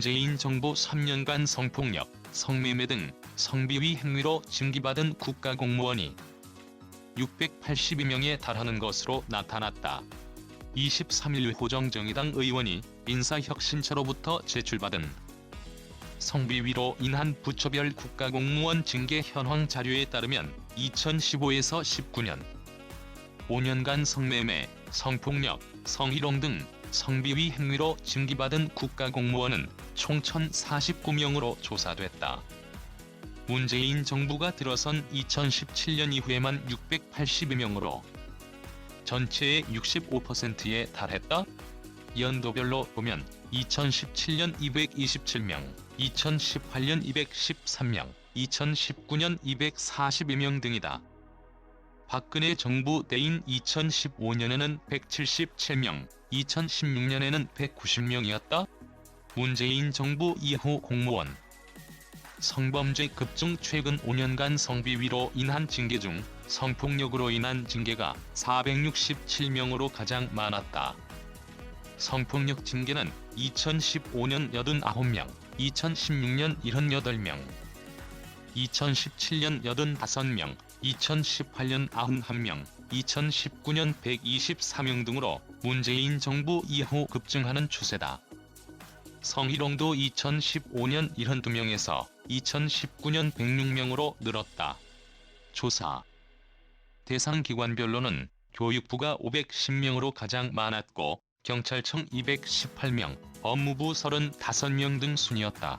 문재인 정부 3년간 성폭력, 성매매 등 성비위 행위로 징계받은 국가공무원이 682명에 달하는 것으로 나타났다. 23일 호정정의당 의원이 인사혁신처로부터 제출받은 성비위로 인한 부처별 국가공무원 징계 현황 자료에 따르면 2015에서 19년 5년간 성매매, 성폭력, 성희롱 등 성비위 행위로 징계받은 국가공무원은 총 1,049명으로 조사됐다. 문재인 정부가 들어선 2017년 이후에만 682명으로 전체의 65%에 달했다. 연도별로 보면 2017년 227명, 2018년 213명, 2019년 242명 등이다. 박근혜 정부 때인 2015년에는 177명, 2016년에는 190명이었다. 문재인 정부 이후 공무원 성범죄 급증 최근 5년간 성비위로 인한 징계 중 성폭력으로 인한 징계가 467명으로 가장 많았다. 성폭력 징계는 2015년 89명, 2016년 78명, 2017년 85명, 2018년 91명, 2019년 124명 등으로 문재인 정부 이후 급증하는 추세다. 성희롱도 2015년 72명에서 2019년 106명으로 늘었다. 조사 대상 기관별로는 교육부가 510명으로 가장 많았고 경찰청 218명, 법무부 35명 등 순이었다.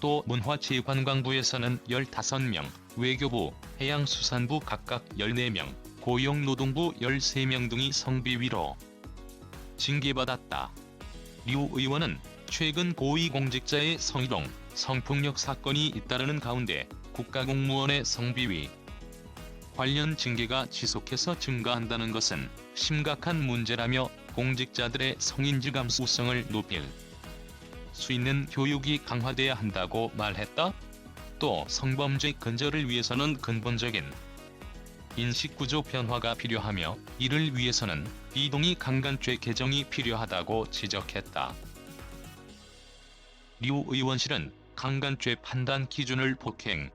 또 문화체육관광부에서는 15명, 외교부, 해양수산부 각각 14명, 고용노동부 13명 등이 성비위로 징계받았다. 류 의원은 최근 고위공직자의 성희롱, 성폭력 사건이 잇따르는 가운데 국가공무원의 성비위 관련 징계가 지속해서 증가한다는 것은 심각한 문제라며 공직자들의 성인지 감수성을 높일 수 있는 교육이 강화돼야 한다고 말했다. 또 성범죄 근절을 위해서는 근본적인 인식구조 변화가 필요하며 이를 위해서는 비동의 강간죄 개정이 필요하다고 지적했다. 류 의원실은 강간죄 판단 기준을 폭행,